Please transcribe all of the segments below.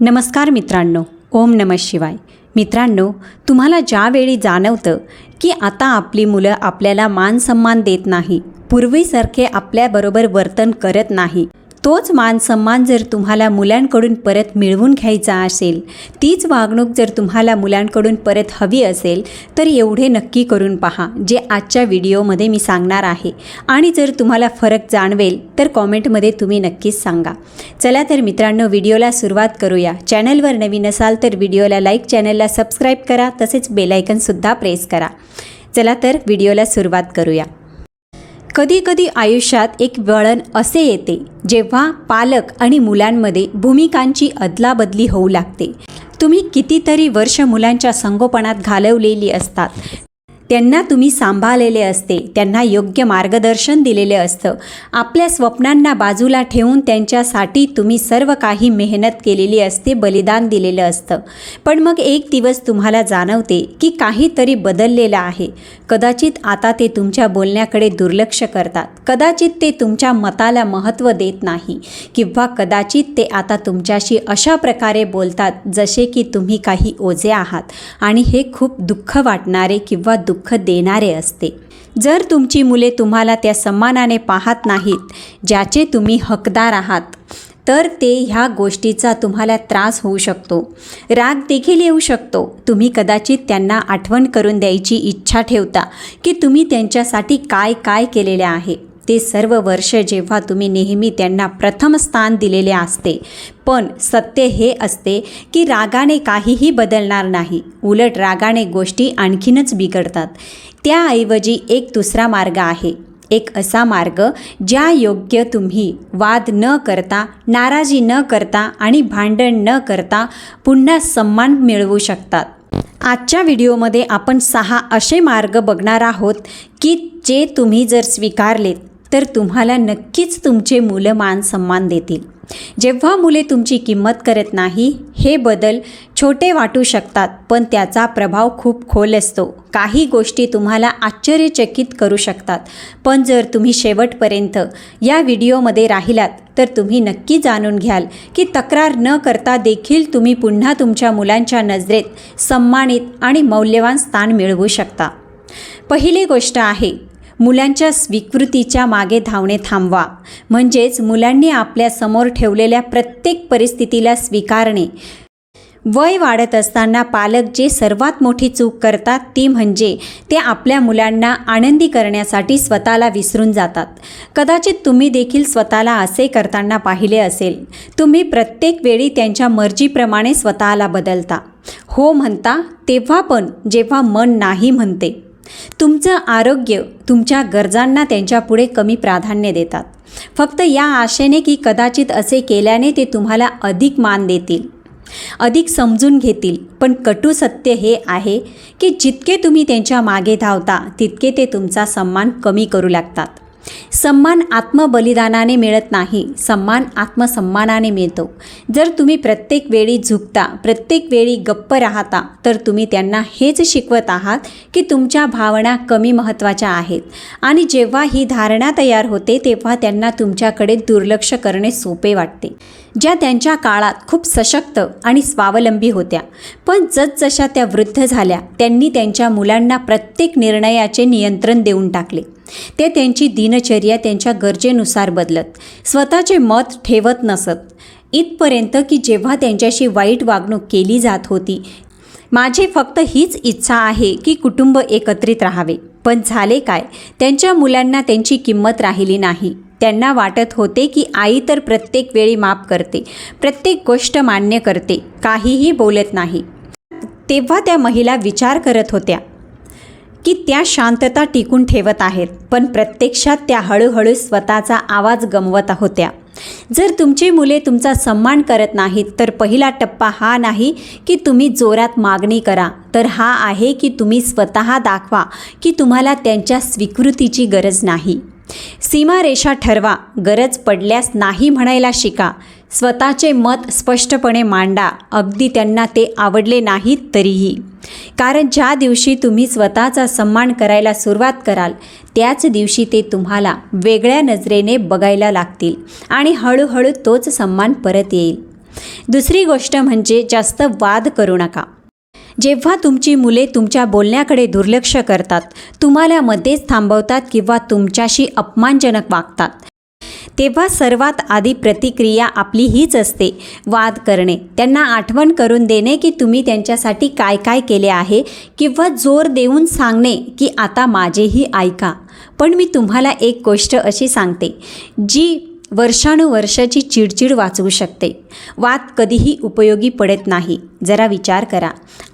नमस्कार मित्रांनो ओम नम शिवाय. मित्रांनो तुम्हाला ज्यावेळी जाणवतं की आता आपली मुलं आपल्याला मान सन्मान देत नाही पूर्वीसारखे आपल्याबरोबर वर्तन करत नाही तोच मान सन्मान जर तुम्हाला मुलांकडून परत मिळवून घ्यायचा असेल तीच वागणूक जर तुम्हाला मुलांकडून परत हवी असेल तर एवढे नक्की करून पहा जे आजच्या व्हिडिओमध्ये मी सांगणार आहे. आणि जर तुम्हाला फरक जाणवेल तर कॉमेंटमध्ये तुम्ही नक्कीच सांगा. चला तर मित्रांनो व्हिडिओला सुरुवात करूया. चॅनलवर नवीन असाल तर व्हिडिओला लाईक चॅनलला सबस्क्राईब करा तसेच बेलायकनसुद्धा प्रेस करा. चला तर व्हिडिओला सुरुवात करूया. कधीकधी आयुष्यात एक वळण असे येते जेव्हा पालक आणि मुलांमध्ये भूमिकांची अदलाबदली होऊ लागते. तुम्ही कितीतरी वर्ष मुलांच्या संगोपनात घालवलेली असतात. त्यांना तुम्ही सांभाळलेले असते त्यांना योग्य मार्गदर्शन दिलेले असतं. आपल्या स्वप्नांना बाजूला ठेवून त्यांच्यासाठी तुम्ही सर्व काही मेहनत केलेली असते बलिदान दिलेलं असतं. पण मग एक दिवस तुम्हाला जाणवते की काहीतरी बदललेलं आहे. कदाचित आता ते तुमच्या बोलण्याकडे दुर्लक्ष करतात. कदाचित ते तुमच्या मताला महत्त्व देत नाही किंवा कदाचित ते आता तुमच्याशी अशा प्रकारे बोलतात जसे की तुम्ही काही ओझे आहात. आणि हे खूप दुःख वाटणारे किंवा दुःख दुःख देणारे असते. जर तुमची मुले तुम्हाला त्या सन्मानाने पाहत नाहीत ज्याचे तुम्ही हकदार आहात तर ते ह्या गोष्टीचा तुम्हाला त्रास होऊ शकतो. राग देखील येऊ शकतो. तुम्ही कदाचित त्यांना आठवण करून द्यायची इच्छा ठेवता की तुम्ही त्यांच्यासाठी काय काय केलेले आहे. ते सर्व वर्ष जेव्हा तुम्ही नेहमी त्यांना प्रथम स्थान दिलेले असते पण सत्य हे असते की रागाने काहीही बदलणार नाही. उलट रागाने गोष्टी आणखीनच बिघडतात. त्याऐवजी एक दुसरा मार्ग आहे. एक असा मार्ग ज्या योग्य तुम्ही वाद न करता नाराजी न करता आणि भांडण न करता पुन्हा सन्मान मिळवू शकतात. आजच्या व्हिडिओमध्ये आपण सहा असे मार्ग बघणार आहोत की जे तुम्ही जर स्वीकारलेत तर तुम्हाला नक्कीच तुमचे मुलं मान सन्मान देतील. जेव्हा मुले तुमची किंमत करत नाही हे बदल छोटे वाटू शकतात पण त्याचा प्रभाव खूप खोल असतो. काही गोष्टी तुम्हाला आश्चर्यचकित करू शकतात. पण जर तुम्ही शेवटपर्यंत या व्हिडिओमध्ये राहिलात तर तुम्ही नक्की जाणून घ्याल की तक्रार न करता देखील तुम्ही पुन्हा तुमच्या मुलांच्या नजरेत सन्मानित आणि मौल्यवान स्थान मिळवू शकता. पहिली गोष्ट आहे मुलांच्या स्वीकृतीच्या मागे धावणे थांबवा. म्हणजेच मुलांनी आपल्यासमोर ठेवलेल्या प्रत्येक परिस्थितीला स्वीकारणे. वय वाढत असताना पालक जे सर्वात मोठी चूक करतात ती म्हणजे ते आपल्या मुलांना आनंदी करण्यासाठी स्वतःला विसरून जातात. कदाचित तुम्ही देखील स्वतःला असे करताना पाहिले असेल. तुम्ही प्रत्येक वेळी त्यांच्या मर्जीप्रमाणे स्वतःला बदलता. हो म्हणता तेव्हा पण जेव्हा मन नाही म्हणते. तुमचं आरोग्य तुमच्या गरजांना त्यांच्यापुढे कमी प्राधान्य देतात. फक्त या आशेने की कदाचित असे केल्याने ते तुम्हाला अधिक मान देतील. अधिक समजून घेतील. पण कटू सत्य हे आहे की जितके तुम्ही त्यांच्या मागे धावता तितके ते तुमचा सन्मान कमी करू लागतात. सन्मान आत्मबलिदानाने मिळत नाही. सन्मान आत्मसन्मानाने मिळतो. जर तुम्ही प्रत्येक वेळी झुकता प्रत्येक वेळी गप्प राहता तर तुम्ही त्यांना हेच शिकवत आहात की तुमच्या भावना कमी महत्त्वाच्या आहेत. आणि जेव्हा ही धारणा तयार होते तेव्हा त्यांना तुमच्याकडे दुर्लक्ष करणे सोपे वाटते. ज्या त्यांच्या काळात खूप सशक्त आणि स्वावलंबी होत्या पण जसजशा त्या वृद्ध झाल्या त्यांनी त्यांच्या मुलांना प्रत्येक निर्णयाचे नियंत्रण देऊन टाकले. ते त्यांची दिनचर्या त्यांच्या गरजेनुसार बदलत. स्वतःचे मत ठेवत नसत. इथपर्यंत की जेव्हा त्यांच्याशी वाईट वागणूक केली जात होती. माझी फक्त हीच इच्छा आहे की कुटुंब एकत्रित राहावे. पण झाले काय? त्यांच्या मुलांना त्यांची किंमत राहिली नाही. त्यांना वाटत होते की आई तर प्रत्येक वेळी माफ करते. प्रत्येक गोष्ट मान्य करते. काहीही बोलत नाही. तेव्हा त्या महिला विचार करत होत्या. की त्या शांतता टिकून ठेवत आहेत पण प्रत्यक्षात त्या हळूहळू स्वतःचा आवाज गमवत होत्या. जर तुमची मुले तुमचा सन्मान करत नाहीत तर पहिला टप्पा हा नाही की तुम्ही जोरात मागणी करा तर हा आहे की तुम्ही स्वतः दाखवा की तुम्हाला त्यांच्या स्वीकृतीची गरज नाही. सीमारेषा ठरवा गरज पडल्यास नाही म्हणायला शिका. स्वतःचे मत स्पष्टपणे मांडा अगदी त्यांना ते आवडले नाहीत तरीही. कारण ज्या दिवशी तुम्ही स्वतःचा सन्मान करायला सुरुवात कराल त्याच दिवशी ते तुम्हाला वेगळ्या नजरेने बघायला लागतील आणि हळूहळू तोच सन्मान परत येईल. दुसरी गोष्ट म्हणजे जास्त वाद करू नका. जेव्हा तुमची मुले तुमच्या बोलण्याकडे दुर्लक्ष करतात तुम्हाला मध्येच थांबवतात किंवा तुमच्याशी अपमानजनक वागतात. तेव्हा सर्वात आधी प्रतिक्रिया आपली हीच असते वाद करणे. त्यांना आठवण करून देणे की तुम्ही त्यांच्यासाठी काय काय केले आहे किंवा जोर देऊन सांगणे की आता माझेही ऐका. पण मी तुम्हाला एक गोष्ट अशी सांगते जी वर्षानुवर्षाची चिडचिड वाचवू शकते. वाद कधीही उपयोगी पडत नाही जरा विचार करा.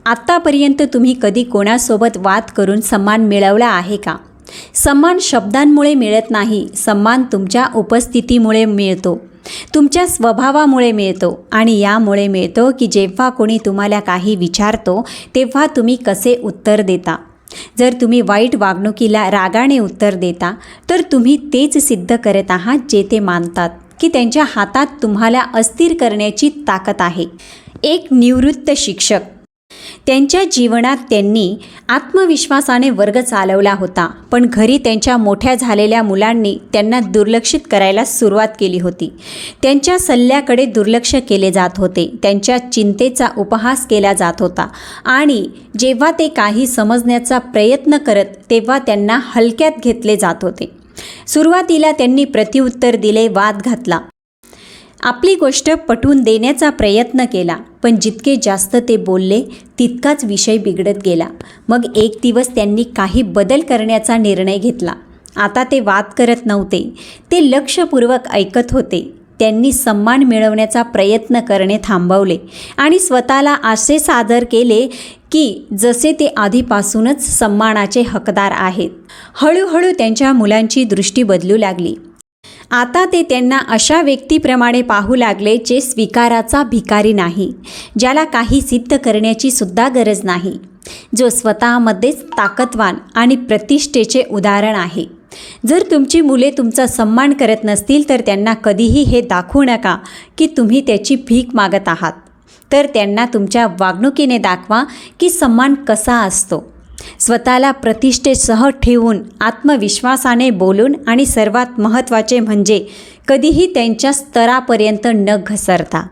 आत्तापर्यंत तुम्ही कधी कोणासोबत वाद करून सन्मान मिळवला आहे का? सन्मान शब्दांमुळे मिळत नाही. सन्मान तुमच्या उपस्थितीमुळे मिळतो. तुमच्या स्वभावामुळे मिळतो आणि यामुळे मिळतो की जेव्हा कोणी तुम्हाला काही विचारतो तेव्हा तुम्ही कसे उत्तर देता? जर तुम्ही वाईट वागणुकीला रागाने उत्तर देता तर तुम्ही तेच सिद्ध करत आहात जे ते मानतात की त्यांच्या हातात तुम्हाला अस्थिर करण्याची ताकद आहे. एक निवृत्त शिक्षक त्यांच्या जीवनात त्यांनी आत्मविश्वासाने वर्ग चालवला होता पण घरी त्यांच्या मोठ्या झालेल्या मुलांनी त्यांना दुर्लक्षित करायला सुरुवात केली होती. त्यांच्या सल्ल्याकडे दुर्लक्ष केले जात होते त्यांच्या चिंतेचा उपहास केला जात होता आणि जेव्हा ते काही समजण्याचा प्रयत्न करत तेव्हा त्यांना हलक्यात घेतले जात होते. सुरुवातीला त्यांनी प्रत्युत्तर दिले वाद घातला. आपली गोष्ट पटवून देण्याचा प्रयत्न केला. पण जितके जास्त ते बोलले तितकाच विषय बिघडत गेला. मग एक दिवस त्यांनी काही बदल करण्याचा निर्णय घेतला. आता ते वाद करत नव्हते. ते लक्षपूर्वक ऐकत होते. त्यांनी सन्मान मिळवण्याचा प्रयत्न करणे थांबवले आणि स्वतःला असे सादर केले की जसे ते आधीपासूनच सन्मानाचे हकदार आहेत. हळूहळू त्यांच्या मुलांची दृष्टी बदलू लागली. आता ते त्यांना अशा व्यक्तीप्रमाणे पाहू लागले जे स्वीकाराचा भिकारी नाही ज्याला काही सिद्ध करण्याची सुद्धा गरज नाही. जो स्वतःमध्येच ताकदवान आणि प्रतिष्ठेचे उदाहरण आहे. जर तुमची मुले तुमचा सन्मान करत नसतील तर त्यांना कधीही हे दाखवू नका की तुम्ही त्याची भीक मागत आहात. तर त्यांना तुमच्या वागणुकीने दाखवा की सन्मान कसा असतो. स्वतःला प्रतिष्ठेसह ठेवून आत्मविश्वासाने बोलून आणि सर्वात महत्त्वाचे म्हणजे कधीही त्यांच्या स्तरापर्यंत न घसरता.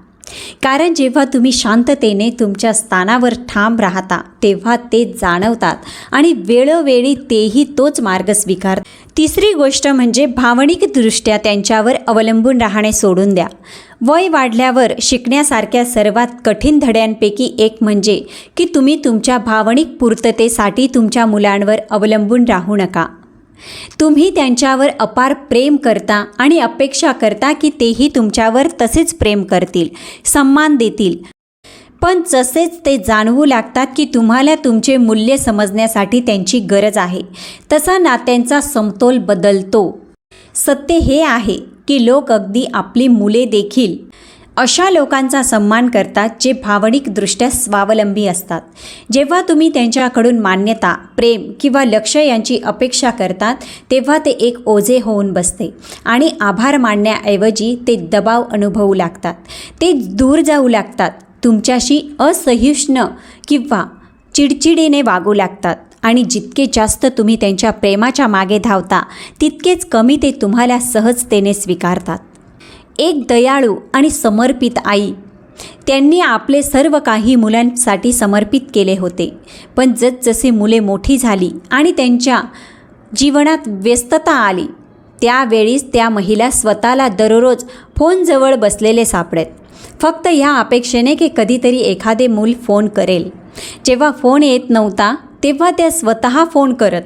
कारण जेव्हा तुम्ही शांततेने तुमच्या स्थानावर ठाम राहता तेव्हा ते जाणवतात आणि वेळोवेळी तेही तोच मार्ग स्वीकार तिसरी गोष्ट म्हणजे भावनिकदृष्ट्या त्यांच्यावर अवलंबून राहणे सोडून द्या. वय वाढल्यावर शिकण्यासारख्या सर्वात कठीण धड्यांपैकी एक म्हणजे की तुम्ही तुमच्या भावनिक पूर्ततेसाठी तुमच्या मुलांवर अवलंबून राहू नका. तुम्ही त्यांच्यावर अपार प्रेम करता आणि अपेक्षा करता की तेही तुमच्यावर तसेच प्रेम करतील सन्मान देतील. पण जसेच ते जाणवू लागतात की तुम्हाला तुमचे मूल्य समजण्यासाठी त्यांची गरज आहे तसा नात्यांचा समतोल बदलतो. सत्य हे आहे की लोक अगदी आपली मुले देखील अशा लोकांचा सन्मान करतात जे भावनिकदृष्ट्या स्वावलंबी असतात. जेव्हा तुम्ही त्यांच्याकडून मान्यता प्रेम किंवा लक्ष यांची अपेक्षा करतात तेव्हा ते एक ओझे होऊन बसते आणि आभार मानण्याऐवजी ते दबाव अनुभवू लागतात. ते दूर जाऊ लागतात तुमच्याशी असहिष्ण किंवा चिडचिडीने वागू लागतात आणि जितके जास्त तुम्ही त्यांच्या प्रेमाच्या मागे धावता तितकेच कमी ते तुम्हाला सहजतेने स्वीकारतात. एक दयाळू आणि समर्पित आई. त्यांनी आपले सर्व काही मुलांसाठी समर्पित केले होते. पण जसजसे मुले मोठी झाली आणि त्यांच्या जीवनात व्यस्तता आली त्यावेळीच त्या महिला स्वतःला दररोज फोनजवळ बसलेले सापडत. फक्त ह्या अपेक्षेने की कधीतरी एखादे मूल फोन करेल. जेव्हा फोन येत नव्हता तेव्हा त्या स्वतः फोन करत.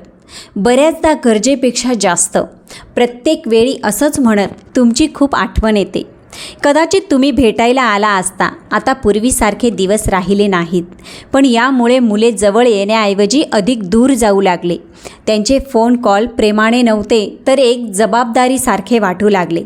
बऱ्याचदा गरजेपेक्षा जास्त. प्रत्येक वेळी असंच म्हणत तुमची खूप आठवण येते. कदाचित तुम्ही भेटायला आला असता. आता पूर्वीसारखे दिवस राहिले नाहीत. पण यामुळे मुले जवळ येण्याऐवजी अधिक दूर जाऊ लागले. त्यांचे फोन कॉल प्रेमाने नव्हते तर एक जबाबदारीसारखे वाटू लागले.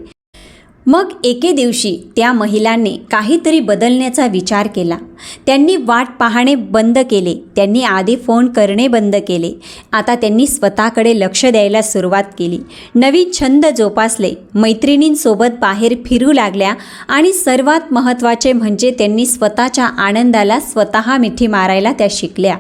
मग एके दिवशी त्या महिलांनी काहीतरी बदलण्याचा विचार केला. त्यांनी वाट पाहणे बंद केले. त्यांनी आधी फोन करणे बंद केले. आता त्यांनी स्वतःकडे लक्ष द्यायला सुरुवात केली. नवीन छंद जोपासले. मैत्रिणींसोबत बाहेर फिरू लागल्या आणि सर्वात महत्त्वाचे म्हणजे त्यांनी स्वतःच्या आनंदाला स्वतः मिठी मारायला त्या शिकल्या.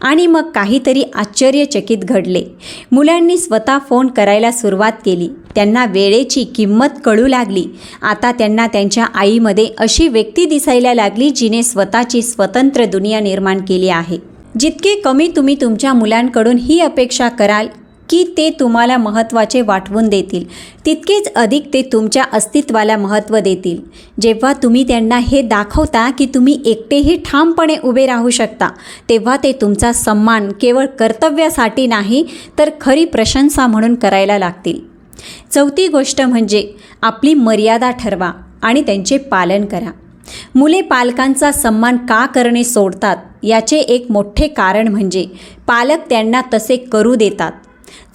आणि मग काहीतरी आश्चर्यचकित घडले. मुलांनी स्वतः फोन करायला सुरुवात केली. त्यांना वेळेची किंमत कळू लागली. आता त्यांना त्यांच्या आईमध्ये अशी व्यक्ती दिसायला लागली जिने स्वतःची स्वतंत्र दुनिया निर्माण केली आहे. जितके कमी तुम्ही तुमच्या मुलांकडून ही अपेक्षा कराल की ते तुम्हाला महत्त्वाचे वाटवून देतील. तितकेच अधिक ते तुमच्या अस्तित्वाला महत्त्व देतील. जेव्हा तुम्ही त्यांना हे दाखवता की तुम्ही एकटेही ठामपणे उभे राहू शकता तेव्हा ते तुमचा सन्मान केवळ कर्तव्यासाठी नाही तर खरी प्रशंसा म्हणून करायला लागतील. चौथी गोष्ट म्हणजे आपली मर्यादा ठरवा आणि त्यांचे पालन करा. मुले पालकांचा सन्मान का करणे सोडतात याचे एक मोठे कारण म्हणजे पालक त्यांना तसे करू देतात.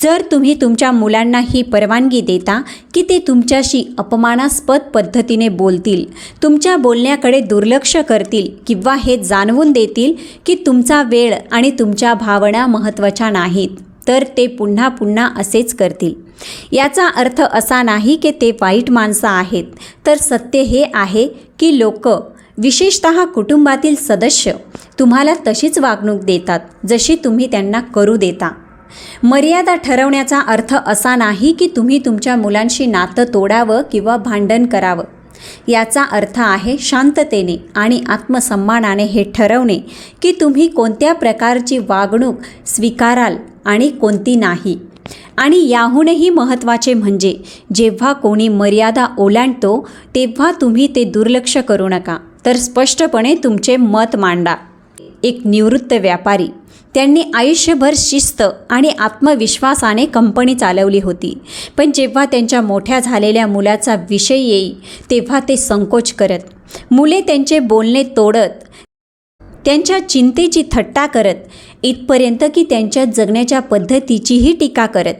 जर तुम्ही तुमच्या मुलांना ही परवानगी देता की ते तुमच्याशी अपमानास्पद पद्धतीने बोलतील तुमच्या बोलण्याकडे दुर्लक्ष करतील किंवा हे जाणवून देतील की तुमचा वेळ आणि तुमच्या भावना महत्त्वाच्या नाहीत तर ते पुन्हा पुन्हा असेच करतील. याचा अर्थ असा नाही की ते वाईट माणसं आहेत तर सत्य हे आहे की लोक विशेषत कुटुंबातील सदस्य तुम्हाला तशीच वागणूक देतात जशी तुम्ही त्यांना करू देता. मर्यादा ठरवण्याचा अर्थ असा नाही की तुम्ही तुमच्या मुलांशी नातं तोडावं किंवा भांडण करावं. याचा अर्थ आहे शांततेने आणि आत्मसन्मानाने हे ठरवणे की तुम्ही कोणत्या प्रकारची वागणूक स्वीकाराल आणि कोणती नाही. आणि याहूनही महत्त्वाचे म्हणजे जेव्हा कोणी मर्यादा ओलांडतो तेव्हा तुम्ही ते दुर्लक्ष करू नका. तर स्पष्टपणे तुमचे मत मांडा. एक निवृत्त व्यापारी त्यांनी आयुष्यभर शिस्त आणि आत्मविश्वासाने कंपनी चालवली होती. पण जेव्हा त्यांच्या मोठ्या झालेल्या मुलाचा विषय येई तेव्हा ते संकोच करत. मुले त्यांचे बोलणे तोडत त्यांच्या चिंतेची थट्टा करत इथपर्यंत की त्यांच्या जगण्याच्या पद्धतीचीही टीका करत.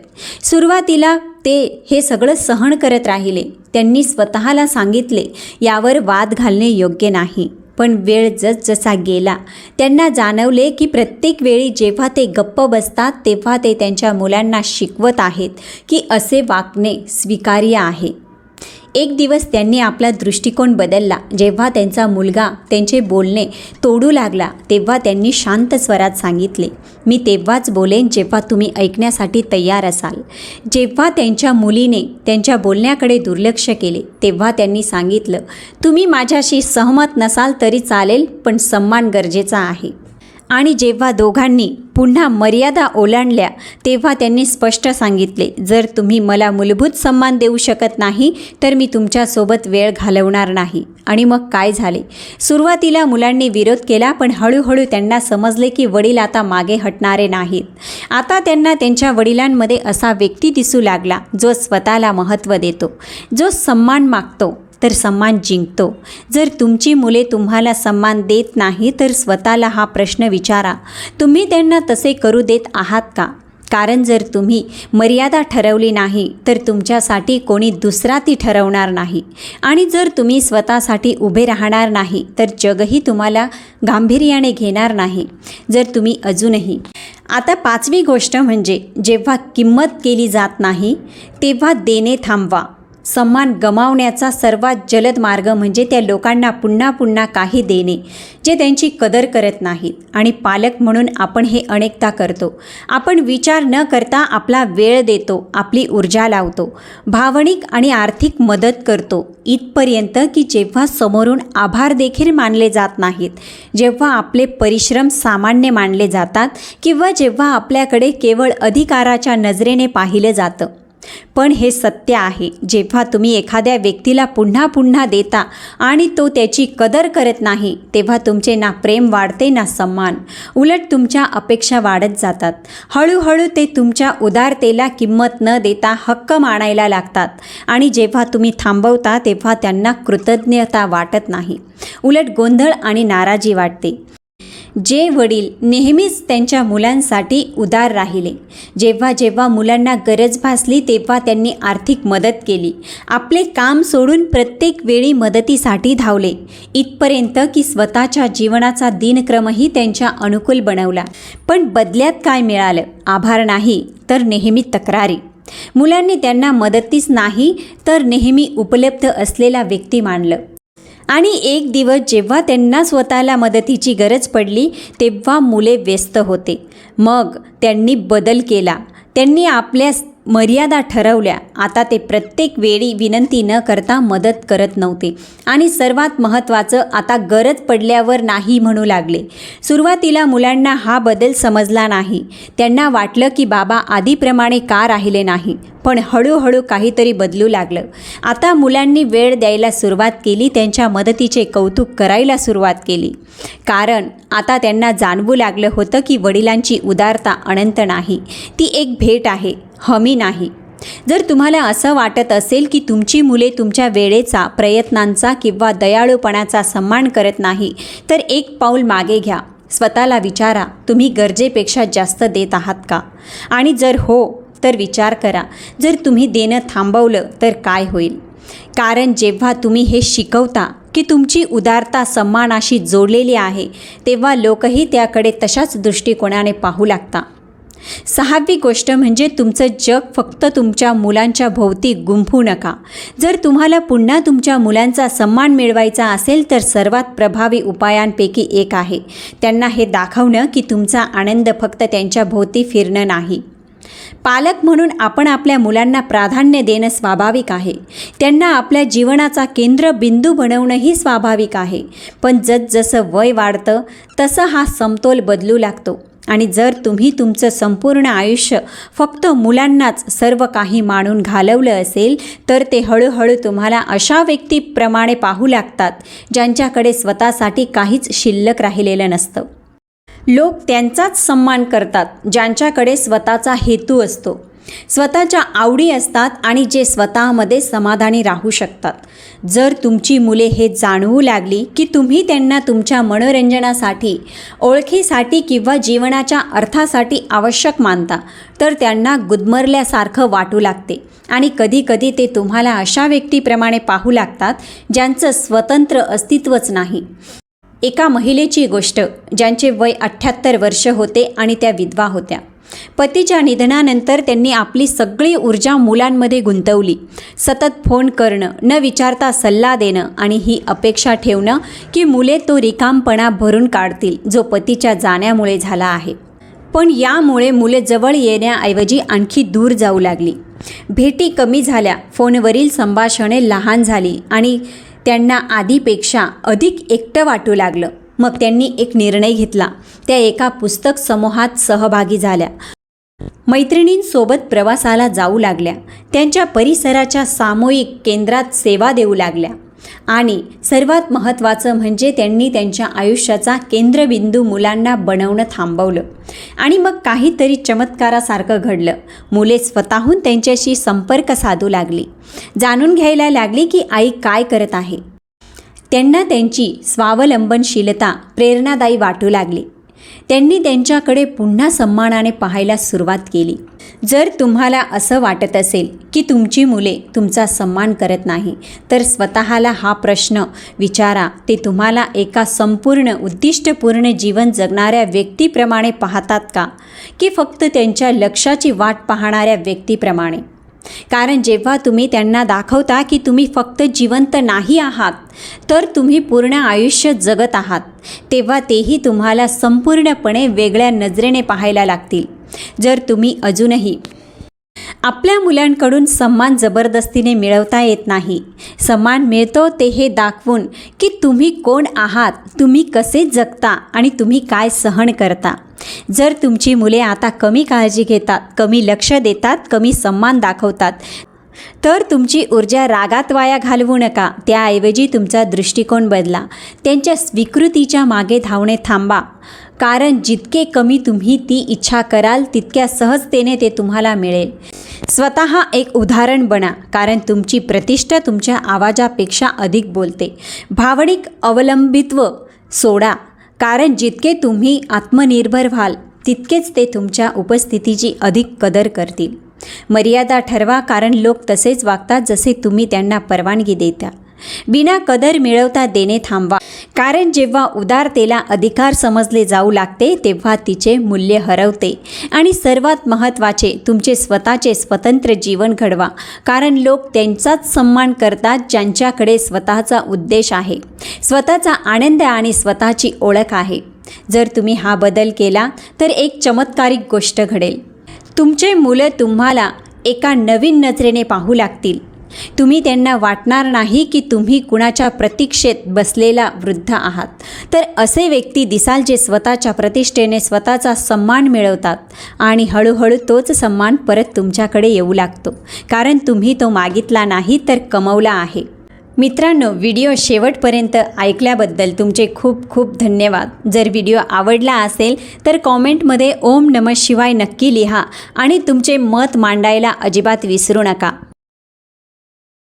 सुरुवातीला ते हे सगळं सहन करत राहिले. त्यांनी स्वतःला सांगितले यावर वाद घालणे योग्य नाही. पण वेळ जसजसा गेला. त्यांना जाणवले की प्रत्येक वेळी जेव्हा ते गप्प बसतात तेव्हा ते त्यांच्या मुलांना शिकवत आहेत की असे वागणे स्वीकार्य आहे. एक दिवस त्यांनी आपला दृष्टिकोन बदलला. जेव्हा त्यांचा मुलगा त्यांचे बोलणे तोडू लागला तेव्हा त्यांनी शांत स्वरात सांगितले मी तेव्हाच बोलेन जेव्हा तुम्ही ऐकण्यासाठी तयार असाल. जेव्हा त्यांच्या मुलीने त्यांच्या बोलण्याकडे दुर्लक्ष केले तेव्हा त्यांनी सांगितलं तुम्ही माझ्याशी सहमत नसाल तरी चालेल पण सम्मान गरजेचा आहे. आणि जेव्हा दोघांनी पुन्हा मर्यादा ओलांडल्या तेव्हा त्यांनी स्पष्ट सांगितले जर तुम्ही मला मूलभूत सन्मान देऊ शकत नाही तर मी तुमच्यासोबत वेळ घालवणार नाही. आणि मग काय झाले? सुरुवातीला मुलांनी विरोध केला पण हळूहळू त्यांना समजले की वडील आता मागे हटणारे नाहीत. आता त्यांना त्यांच्या वडिलांमध्ये असा व्यक्ती दिसू लागला जो स्वतःला महत्त्व देतो जो सन्मान मागतो. तर सन्मान जिंकतो. जर तुमची मुले तुम्हाला सन्मान देत नाही तर स्वतःला हा प्रश्न विचारा. तुम्ही त्यांना तसे करू देत आहात का? कारण जर तुम्ही मर्यादा ठरवली नाही तर तुमच्यासाठी कोणी दुसरा ती ठरवणार नाही. आणि जर तुम्ही स्वतःसाठी उभे राहणार नाही तर जगही तुम्हाला गांभीर्याने घेणार नाही जर तुम्ही अजूनही. आता पाचवी गोष्ट म्हणजे जेव्हा किंमत केली जात नाही तेव्हा देणे थांबवा. सम्मान गमावण्याचा सर्वात जलद मार्ग म्हणजे त्या लोकांना पुन्हा पुन्हा काही देणे जे त्यांची कदर करत नाहीत. आणि पालक म्हणून आपण हे अनेकदा करतो. आपण विचार न करता आपला वेळ देतो आपली ऊर्जा लावतो. भावनिक आणि आर्थिक मदत करतो. इथपर्यंत की जेव्हा समोरून आभार देखील मानले जात नाहीत जेव्हा आपले परिश्रम सामान्य मानले जातात किंवा जेव्हा आपल्याकडे केवळ अधिकाराच्या नजरेने पाहिलं जातं. पण हे सत्य आहे. जेव्हा तुम्ही एखाद्या व्यक्तीला पुन्हा पुन्हा देता आणि तो त्याची कदर करत नाही तेव्हा तुमचे ना प्रेम वाढते ना सन्मान. उलट तुमच्या अपेक्षा वाढत जातात. हळूहळू ते तुमच्या उदारतेला किंमत न देता हक्क मानायला लागतात आणि जेव्हा तुम्ही थांबवता तेव्हा त्यांना कृतज्ञता वाटत नाही. उलट गोंधळ आणि नाराजी वाटते. जे वडील नेहमीच त्यांच्या मुलांसाठी उदार राहिले. जेव्हा जेव्हा मुलांना गरज भासली तेव्हा त्यांनी आर्थिक मदत केली. आपले काम सोडून प्रत्येक वेळी मदतीसाठी धावले. इथपर्यंत की स्वतःच्या जीवनाचा दिनक्रमही त्यांच्या अनुकूल बनवला. पण बदल्यात काय मिळालं? आभार नाही तर नेहमी तक्रारी. मुलांनी त्यांना मदतीस नाही तर नेहमी उपलब्ध असलेला व्यक्ती मानलं. आणि एक दिवस जेव्हा त्यांना स्वतःला मदतीची गरज पडली तेव्हा मुले व्यस्त होते. मग त्यांनी बदल केला. त्यांनी आपल्या मर्यादा ठरवल्या. आता ते प्रत्येक वेळी विनंती न करता मदत करत नव्हते. आणि सर्वात महत्त्वाचं आता गरज पडल्यावर नाही म्हणू लागले. सुरुवातीला मुलांना हा बदल समजला नाही. त्यांना वाटलं की बाबा आधीप्रमाणे का राहिले नाही. पण हळूहळू काहीतरी बदलू लागलं. आता मुलांनी वेळ द्यायला सुरुवात केली त्यांच्या मदतीचे कौतुक करायला सुरुवात केली. कारण आता त्यांना जाणवू लागलं होतं की वडिलांची उदारता अनंत नाही. ती एक भेट आहे. हमी नाही. जर तुम्हाला असं वाटत असेल की तुमची मुले तुमच्या वेळेचा प्रयत्नांचा किंवा दयाळूपणाचा सन्मान करत नाही तर एक पाऊल मागे घ्या. स्वतःला विचारा तुम्ही गरजेपेक्षा जास्त देत आहात का? आणि जर हो तर विचार करा. जर तुम्ही देणं थांबवलं तर काय होईल? कारण जेव्हा तुम्ही हे शिकवता की तुमची उदारता सन्मानाशी जोडलेली आहे तेव्हा लोकही त्याकडे तशाच दृष्टिकोनाने पाहू लागता. सहावी गोष्ट म्हणजे तुमचं जग फक्त तुमच्या मुलांच्या भोवती गुंफू नका. जर तुम्हाला पुन्हा तुमच्या मुलांचा सन्मान मिळवायचा असेल तर सर्वात प्रभावी उपायांपैकी एक आहे. त्यांना हे दाखवणं की तुमचा आनंद फक्त त्यांच्या भोवती फिरणं नाही. पालक म्हणून आपण आपल्या मुलांना प्राधान्य देणं स्वाभाविक आहे. त्यांना आपल्या जीवनाचा केंद्रबिंदू बनवणंही स्वाभाविक आहे. पण जसजसं वय वाढतं तसं हा समतोल बदलू लागतो. आणि जर तुम्ही तुमचं संपूर्ण आयुष्य फक्त मुलांनाच सर्व काही मानून घालवलं असेल तर ते हळूहळू तुम्हाला अशा व्यक्तीप्रमाणे पाहू लागतात ज्यांच्याकडे स्वतःसाठी काहीच शिल्लक राहिलेलं नसतं. लोक त्यांचाच सन्मान करतात ज्यांच्याकडे स्वतःचा हेतू असतो. स्वतःच्या आवडी असतात आणि जे स्वतःमध्ये समाधानी राहू शकतात. जर तुमची मुले हे जाणवू लागली की तुम्ही त्यांना तुमच्या मनोरंजनासाठी ओळखीसाठी किंवा जीवनाच्या अर्थासाठी आवश्यक मानता तर त्यांना गुदमरल्यासारखं वाटू लागते. आणि कधीकधी ते तुम्हाला अशा व्यक्तीप्रमाणे पाहू लागतात ज्यांचं स्वतंत्र अस्तित्वच नाही. एका महिलेची गोष्ट ज्यांचे वय अठ्ठ्याहत्तर वर्ष होते आणि त्या विधवा होत्या. पतीच्या निधनानंतर त्यांनी आपली सगळी ऊर्जा मुलांमध्ये गुंतवली. सतत फोन करणं न विचारता सल्ला देणं आणि ही अपेक्षा ठेवणं की मुले तो रिकामपणा भरून काढतील जो पतीच्या जाण्यामुळे झाला आहे. पण यामुळे मुले जवळ येण्याऐवजी आणखी दूर जाऊ लागली. भेटी कमी झाल्या फोनवरील संभाषणे लहान झाली आणि त्यांना आधीपेक्षा अधिक एकटं वाटू लागलं. मग त्यांनी एक निर्णय घेतला. त्या एका पुस्तक समूहात सहभागी झाल्या. मैत्रिणींसोबत प्रवासाला जाऊ लागल्या. त्यांच्या परिसराच्या सामूहिक केंद्रात सेवा देऊ लागल्या. आणि सर्वात महत्त्वाचं म्हणजे त्यांनी त्यांच्या आयुष्याचा केंद्रबिंदू मुलांना बनवणं थांबवलं. आणि मग काहीतरी चमत्कारासारखं घडलं. मुले स्वतःहून त्यांच्याशी संपर्क साधू लागली. जाणून घ्यायला लागली की आई काय करत आहे. त्यांना त्यांची स्वावलंबनशीलता प्रेरणादायी वाटू लागली. त्यांनी त्यांच्याकडे पुन्हा सन्मानाने पाहायला सुरुवात केली. जर तुम्हाला असं वाटत असेल की तुमची मुले तुमचा सन्मान करत नाही तर स्वतःला हा प्रश्न विचारा. ते तुम्हाला एका संपूर्ण उद्दिष्टपूर्ण जीवन जगणाऱ्या व्यक्तीप्रमाणे पाहतात का? की फक्त त्यांच्या लक्षाची वाट पाहणाऱ्या व्यक्तीप्रमाणे? कारण जेव्हा तुम्ही त्यांना दाखवता की तुम्ही फक्त जिवंत नाही आहात तर तुम्ही पूर्ण आयुष्य जगत आहात. तेव्हा तेही तुम्हाला संपूर्णपणे वेगळ्या नजरेने पाहायला लागतील. जर तुम्ही अजूनही आपल्या मुलांकडून सन्मान जबरदस्तीने मिळवता येत नाही. सन्मान मिळतो ते हे दाखवून की तुम्ही कोण आहात तुम्ही कसे जगता आणि तुम्ही काय सहन करता. जर तुमची मुले आता कमी काळजी घेतात कमी लक्ष देतात कमी सन्मान दाखवतात तर तुमची ऊर्जा रागात वाया घालवू नका. त्याऐवजी तुमचा दृष्टिकोन बदला. त्यांच्या स्वीकृतीच्या मागे धावणे थांबा. कारण जितके कमी तुम्ही ती इच्छा कराल तितक्या सहजतेने ते तुम्हाला मिळेल. स्वतः एक उदाहरण बना कारण तुमची प्रतिष्ठा तुमच्या आवाजापेक्षा अधिक बोलते. भावनिक अवलंबित्व सोडा कारण जितके तुम्ही आत्मनिर्भर व्हाल तितकेच ते तुमच्या उपस्थितीची अधिक कदर करतील. मर्यादा ठरवा कारण लोक तसेच वागतात जसे तुम्ही त्यांना परवानगी देता. बिना कदर मिळवता देणे थांबवा. कारण जेव्हा उदारतेला अधिकार समजले जाऊ लागते तेव्हा तिचे मूल्य हरवते. आणि सर्वात महत्त्वाचे तुमचे स्वतःचे स्वतंत्र जीवन घडवा. कारण लोक त्यांचाच सन्मान करतात ज्यांच्याकडे स्वतःचा उद्देश आहे. स्वतःचा आनंद आणि स्वतःची ओळख आहे. जर तुम्ही हा बदल केला तर एक चमत्कारिक गोष्ट घडेल. तुमचे मुलं तुम्हाला एका नवीन नजरेने पाहू लागतील. तुम्ही त्यांना वाटणार नाही की तुम्ही कुणाच्या प्रतीक्षेत बसलेला वृद्ध आहात. तर असे व्यक्ती दिसाल जे स्वतःच्या प्रतिष्ठेने स्वतःचा सन्मान मिळवतात आणि हळूहळू तोच सन्मान परत तुमच्याकडे येऊ लागतो. कारण तुम्ही तो मागितला नाही तर कमवला आहे. मित्रांनो व्हिडिओ शेवटपर्यंत ऐकल्याबद्दल तुमचे खूप खूप धन्यवाद. जर व्हिडिओ आवडला असेल तर कॉमेंटमध्ये ओम नमः शिवाय नक्की लिहा आणि तुमचे मत मांडायला अजिबात विसरू नका.